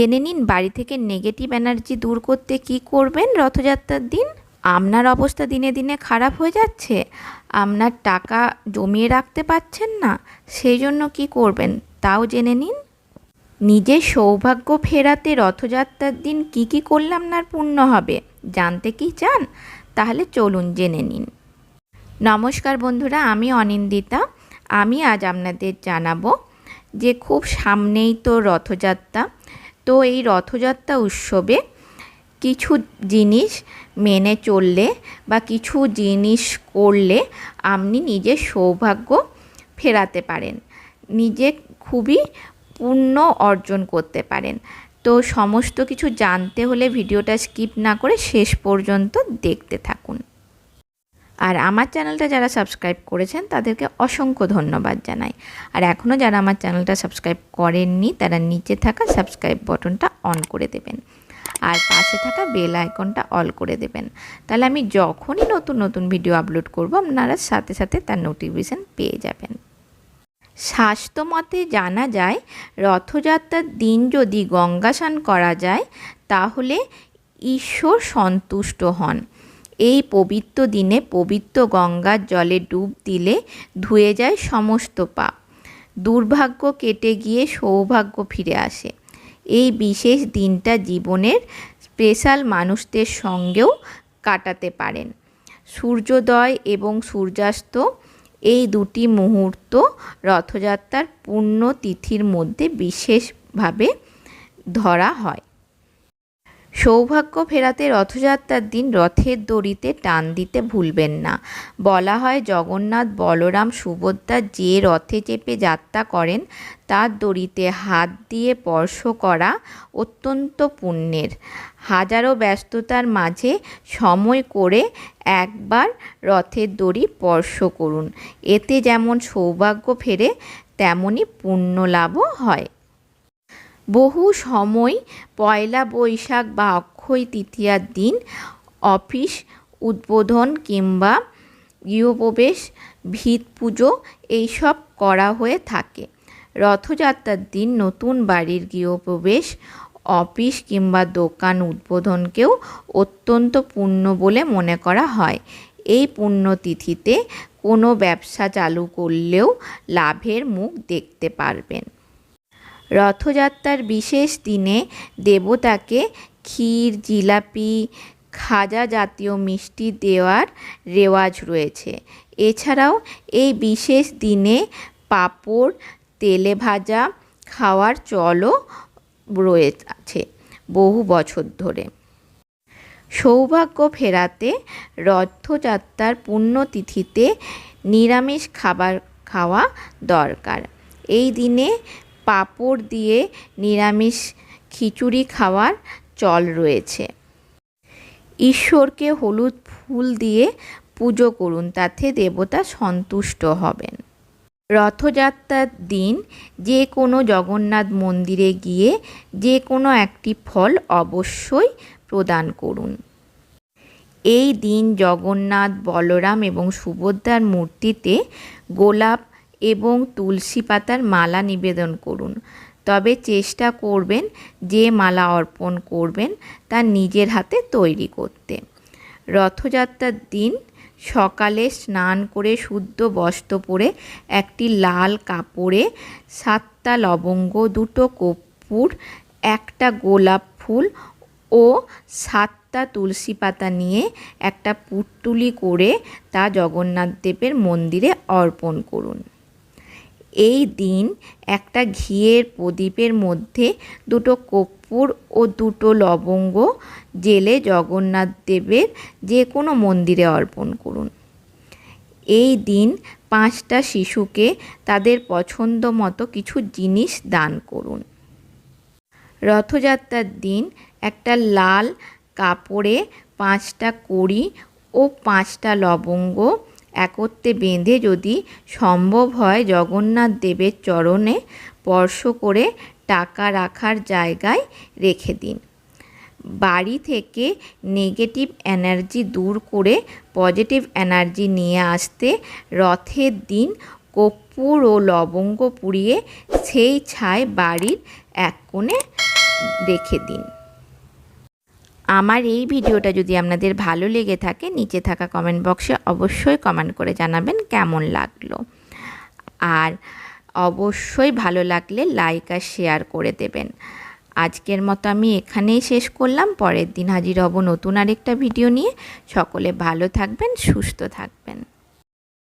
জেনে নিন বাড়ি থেকে নেগেটিভ এনার্জি দূর করতে কি করবেন রথযাত্রার দিন? আপনার অবস্থা দিনে দিনে খারাপ হয়ে যাচ্ছে। আপনার টাকা জমিয়ে রাখতে পারছেন না, সেই জন্য কি করবেন? তাও জেনে নিন। নিজের সৌভাগ্য ফেরাতে রথযাত্রার দিন কি কি করলে আপনার পূর্ণ হবে, জানতে কি চান? তাহলে চলুন জেনে নিন। নমস্কার বন্ধুরা, আমি অনিন্দিতা। আমি আজ আপনাদের জানাব যে খুব সামনেই তো রথযাত্রা। তো এই রথযাত্রা উৎসবে কিছু জিনিস মেনে চললে বা কিছু জিনিস করলে আপনি নিজের সৌভাগ্য ফেরাতে পারেন। নিজে খুবই পুণ্য অর্জন করতে পারেন। তো সমস্ত কিছু জানতে হলে ভিডিওটা স্কিপ না করে শেষ পর্যন্ত দেখতে থাকুন। আর আমার চ্যানেলটা যারা সাবস্ক্রাইব করেছেন, তাদেরকে অসংখ্য ধন্যবাদ জানাই। আর এখনও যারা আমার চ্যানেলটা সাবস্ক্রাইব করেননি, তারা নিচে থাকা সাবস্ক্রাইব বটনটা অন করে দেবেন। আর পাশে থাকা বেল আইকনটা অল করে দেবেন। তাহলে আমি যখনই নতুন নতুন ভিডিও আপলোড করব, আপনারা সাথে সাথে তার নোটিফিকেশান পেয়ে যাবেন। স্বাস্থ্যমতে জানা যায়, রথযাত্রার দিন যদি গঙ্গাসান করা যায়, তাহলে ঈশ্বর সন্তুষ্ট হন। এই পবিত্র দিনে পবিত্র গঙ্গার জলে ডুব দিলে ধুয়ে যায় সমস্ত পাপ। দুর্ভাগ্য কেটে গিয়ে সৌভাগ্য ফিরে আসে। এই বিশেষ দিনটা জীবনের স্পেশাল মানুষদের সঙ্গেও কাটাতে পারেন। সূর্যোদয় এবং সূর্যাস্ত এই দুটি মুহূর্ত রথযাত্রার পূর্ণ তিথির মধ্যে বিশেষভাবে ধরা হয়। সৌভাগ্য ফেরাতে রথযাত্রার দিন রথের দড়িতে টান দিতে ভুলবেন না। বলা হয়, জগন্নাথ বলরাম সুভদ্রা যে রথে চেপে যাত্রা করেন, তার দড়িতে হাত দিয়ে স্পর্শ করা অত্যন্ত পুণ্যের। হাজারো ব্যস্ততার মাঝে সময় করে একবার রথের দড়ি স্পর্শ করুন। এতে যেমন সৌভাগ্য ফেরে তেমনই পুণ্য লাভও হয়। বহু সময় পয়লা বৈশাখ বা অক্ষয় তৃতীয়ার দিন অফিস, উদ্বোধন কিংবা গৃহপ্রবেশ, ভিত পুজো এইসব করা হয়ে থাকে। রথযাত্রার দিন নতুন বাড়ির গৃহপ্রবেশ, অফিস কিংবা দোকান উদ্বোধনকেও অত্যন্ত পূর্ণ বলে মনে করা হয়। এই পুণ্যতিথিতে কোনো ব্যবসা চালু করলেও লাভের মুখ দেখতে পারবেন। রথযাত্রার বিশেষ দিনে দেবতাকে ক্ষীর, জিলাপি, খাজা জাতীয় মিষ্টি দেওয়ার রেওয়াজ রয়েছে। এছাড়াও এই বিশেষ দিনে পাঁপড়, তেলে ভাজা খাওয়ার চলও রয়েছে বহু বছর ধরে। সৌভাগ্য ফেরাতে রথযাত্রার পুণ্যতিথিতে নিরামিষ খাবার খাওয়া দরকার। এই দিনে পাঁপড় দিয়ে নিরামিষ খিচুড়ি খাওয়ার চল রয়েছে। ঈশ্বরকে হলুদ ফুল দিয়ে পুজো করুন, তাতে দেবতা সন্তুষ্ট হবেন। রথযাত্রার দিন যে কোনো জগন্নাথ মন্দিরে গিয়ে যে কোনো একটি ফল অবশ্যই প্রদান করুন। এই দিন জগন্নাথ, বলরাম এবং সুভদ্রার মূর্তিতে গোলাপ এবং তুলসী পাতার মালা নিবেদন করুন। তবে চেষ্টা করবেন যে মালা অর্পণ করবেন তা নিজের হাতে তৈরি করতে। রথযাত্রার দিন সকালে স্নান করে শুদ্ধ বস্ত্র পরে একটি লাল কাপড়ে সাতটা লবঙ্গ, দুটো কর্পূর, একটা গোলাপ ফুল ও সাতটা তুলসী পাতা নিয়ে একটা পুট্টুলি করে তা জগন্নাথ দেবের মন্দিরে অর্পণ করুন। এই দিন একটা ঘিয়ের প্রদীপের মধ্যে দুটো কর্পূর ও দুটো লবঙ্গ জেলে জগন্নাথ দেবের যে কোনো মন্দিরে অর্পণ করুন। এই দিন পাঁচটা শিশুকে তাদের পছন্দ মতো কিছু জিনিস দান করুন। রথযাত্রার দিন একটা লাল কাপড়ে পাঁচটা কড়ি ও পাঁচটা লবঙ্গ একত্রে বেঁধে যদি সম্ভব হয় জগন্নাথ দেবের চরণে স্পর্শ করে টাকা রাখার জায়গায় রেখে দিন। বাড়ি থেকে নেগেটিভ এনার্জি দূর করে পজিটিভ এনার্জি নিয়ে আসতে রথের দিন কর্পূর ও লবঙ্গ পুড়িয়ে সেই ছাই বাড়ির এক কোণে রেখে দিন। আমার এই ভিডিওটা যদি আপনাদের ভালো লেগে থাকে, নিচে থাকা কমেন্ট বক্সে অবশ্যই কমেন্ট করে জানাবেন কেমন লাগল। আর অবশ্যই ভালো লাগলে লাইক আর শেয়ার করে দেবেন। আজকের মতো আমি এখানেই শেষ করলাম। পরের দিন হাজির হব নতুন আরেকটা ভিডিও নিয়ে। সকলে ভালো থাকবেন, সুস্থ থাকবেন।